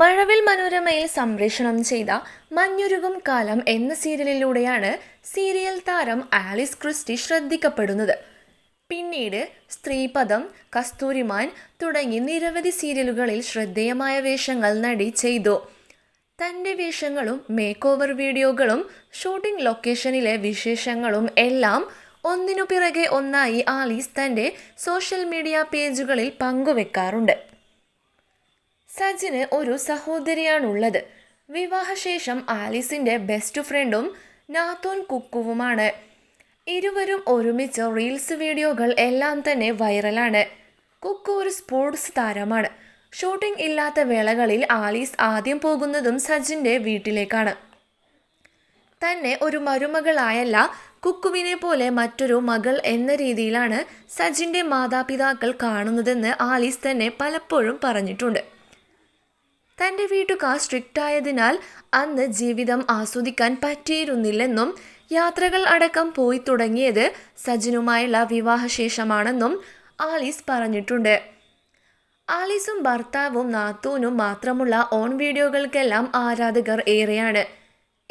മഴവിൽ മനോരമയിൽ സംപ്രേഷണം ചെയ്ത മഞ്ഞുരുകും കാലം എന്ന സീരിയലിലൂടെയാണ് സീരിയൽ താരം ആലിസ് ക്രിസ്റ്റി ശ്രദ്ധിക്കപ്പെടുന്നത്. പിന്നീട് സ്ത്രീപദം കസ്തൂരിമാൻ തുടങ്ങി നിരവധി സീരിയലുകളിൽ ശ്രദ്ധേയമായ വേഷങ്ങൾ നടി ചെയ്തു. തന്റെ വേഷങ്ങളും മേക്ക് ഓവർ വീഡിയോകളും ഷൂട്ടിംഗ് ലൊക്കേഷനിലെ വിശേഷങ്ങളും എല്ലാം ഒന്നിനു പിറകെ ഒന്നായി ആലീസ് തന്റെ സോഷ്യൽ മീഡിയ പേജുകളിൽ പങ്കുവെക്കാറുണ്ട്. സജിന് ഒരു സഹോദരിയാണുള്ളത്. വിവാഹശേഷം ആലിസിന്റെ ബെസ്റ്റ് ഫ്രണ്ടും നാത്തോൻ കുക്കുവുമാണ്. ഇരുവരും ഒരുമിച്ച് റീൽസ് വീഡിയോകൾ എല്ലാം തന്നെ വൈറലാണ്. കുക്കു ഒരു സ്പോർട്സ് താരമാണ്. ഷൂട്ടിംഗ് ഇല്ലാത്ത വേളകളിൽ ആലീസ് ആദ്യം പോകുന്നതും സജിന്റെ വീട്ടിലേക്കാണ്. തന്നെ ഒരു മരുമകളായല്ല കുക്കുവിനെ പോലെ മറ്റൊരു മകൾ എന്ന രീതിയിലാണ് സജിന്റെ മാതാപിതാക്കൾ കാണുന്നതെന്ന് ആലീസ് തന്നെ പലപ്പോഴും പറഞ്ഞിട്ടുണ്ട്. തന്റെ വീട്ടുകാർ സ്ട്രിക്റ്റ് ആയതിനാൽ അന്ന് ജീവിതം ആസ്വദിക്കാൻ പറ്റിയിരുന്നില്ലെന്നും യാത്രകൾ അടക്കം പോയി തുടങ്ങിയത് സജിനുമായുള്ള വിവാഹശേഷമാണെന്നും ആലീസ് പറഞ്ഞിട്ടുണ്ട്. ആലീസും ഭർത്താവും നാത്തൂനും മാത്രമുള്ള ഓൺ വീഡിയോകൾക്കെല്ലാം ആരാധകർ ഏറെയാണ്.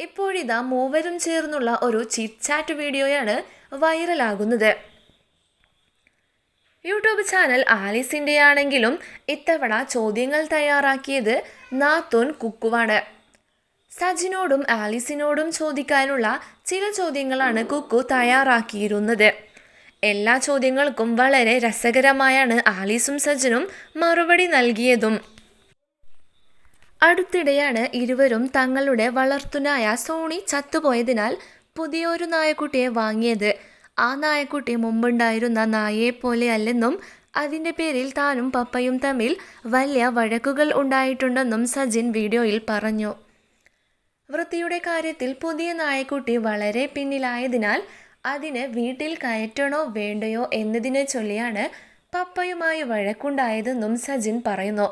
ഇപ്പോഴിതാ മൂവരും ചേർന്നുള്ള ഒരു ചിറ്റ് ചാറ്റ് വീഡിയോയാണ് വൈറലാകുന്നത്. യൂട്യൂബ് ചാനൽ ആലീസിന്റെ ആണെങ്കിലും ഇത്തവണ ചോദ്യങ്ങൾ തയ്യാറാക്കിയത് നാത്തോൻ കുക്കുവാണ്. സജിനോടും ആലീസിനോടും ചോദിക്കാനുള്ള ചില ചോദ്യങ്ങളാണ് കുക്കു തയ്യാറാക്കിയിരുന്നത്. എല്ലാ ചോദ്യങ്ങൾക്കും വളരെ രസകരമായാണ് ആലീസും സജിനും മറുപടി നൽകിയതും. അടുത്തിടെയാണ് ഇരുവരും തങ്ങളുടെ വളർത്തുനായ സോണി ചത്തുപോയതിനാൽ പുതിയൊരു നായക്കുട്ടിയെ വാങ്ങിയത്. ആ നായക്കുട്ടി മുമ്പുണ്ടായിരുന്ന പോലെ അല്ലെന്നും അതിന്റെ പേരിൽ താനും പപ്പയും തമ്മിൽ വലിയ വഴക്കുകൾ ഉണ്ടായിട്ടുണ്ടെന്നും സജിൻ വീഡിയോയിൽ പറഞ്ഞു. വൃത്തിയുടെ കാര്യത്തിൽ പുതിയ നായക്കുട്ടി വളരെ പിന്നിലായതിനാൽ അതിന് വീട്ടിൽ കയറ്റണോ വേണ്ടയോ എന്നതിനെ ചൊല്ലിയാണ് പപ്പയുമായി വഴക്കുണ്ടായതെന്നും സജിൻ പറയുന്നു.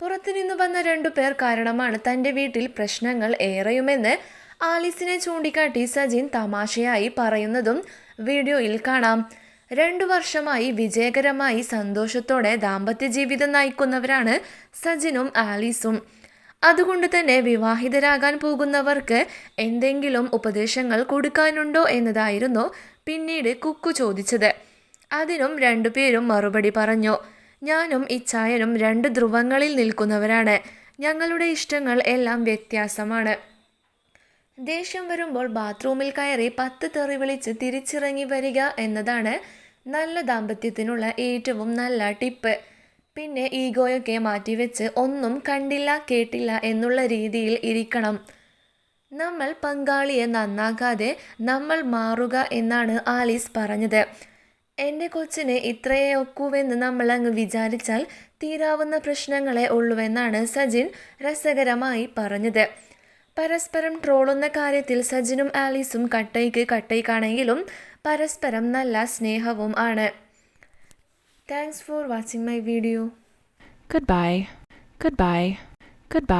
പുറത്തുനിന്ന് വന്ന രണ്ടു പേർ കാരണമാണ് തന്റെ വീട്ടിൽ പ്രശ്നങ്ങൾ ഏറെയുമെന്ന് ആലിസിനെ ചൂണ്ടിക്കാട്ടി സജിൻ തമാശയായി പറയുന്നതും വീഡിയോയിൽ കാണാം. രണ്ടു വർഷമായി വിജയകരമായി സന്തോഷത്തോടെ ദാമ്പത്യ ജീവിതം നയിക്കുന്നവരാണ് സജിനും ആലീസും. അതുകൊണ്ട് തന്നെ വിവാഹിതരാകാൻ പോകുന്നവർക്ക് എന്തെങ്കിലും ഉപദേശങ്ങൾ കൊടുക്കാനുണ്ടോ എന്നതായിരുന്നു പിന്നീട് കുക്കു ചോദിച്ചത്. അതിനും രണ്ടുപേരും മറുപടി പറഞ്ഞു ഞാനും ഇച്ചായനും രണ്ട് ധ്രുവങ്ങളിൽ നിൽക്കുന്നവരാണ്. ഞങ്ങളുടെ ഇഷ്ടങ്ങൾ എല്ലാം വ്യത്യാസമാണ്. ദേഷ്യം വരുമ്പോൾ ബാത്റൂമിൽ കയറി പത്ത് തെറി വിളിച്ച് തിരിച്ചിറങ്ങി വരിക എന്നതാണ് നല്ല ദാമ്പത്യത്തിനുള്ള ഏറ്റവും നല്ല ടിപ്പ്. പിന്നെ ഈഗോയൊക്കെ മാറ്റിവെച്ച് ഒന്നും കണ്ടില്ല കേട്ടില്ല എന്നുള്ള രീതിയിൽ ഇരിക്കണം. നമ്മൾ പങ്കാളിയെ നന്നാക്കാതെ നമ്മൾ മാറുക എന്നാണ് ആലീസ് പറഞ്ഞത്. എന്റെ കൊച്ചിനെ ഇത്രയേ ഒക്കൂവെന്ന് നമ്മൾ അങ്ങ് വിചാരിച്ചാൽ തീരാവുന്ന പ്രശ്നങ്ങളെ ഉള്ളുവെന്നാണ് സജിൻ രസകരമായി പറഞ്ഞത്. പരസ്പരം ട്രോളുന്ന കാര്യത്തിൽ സജിനും ആലീസും കട്ടയ്ക്ക് കട്ടയ്ക്കാണെങ്കിലും പരസ്പരം നല്ല സ്നേഹവും ആണ് thanks for watching my video Goodbye. Goodbye. Goodbye.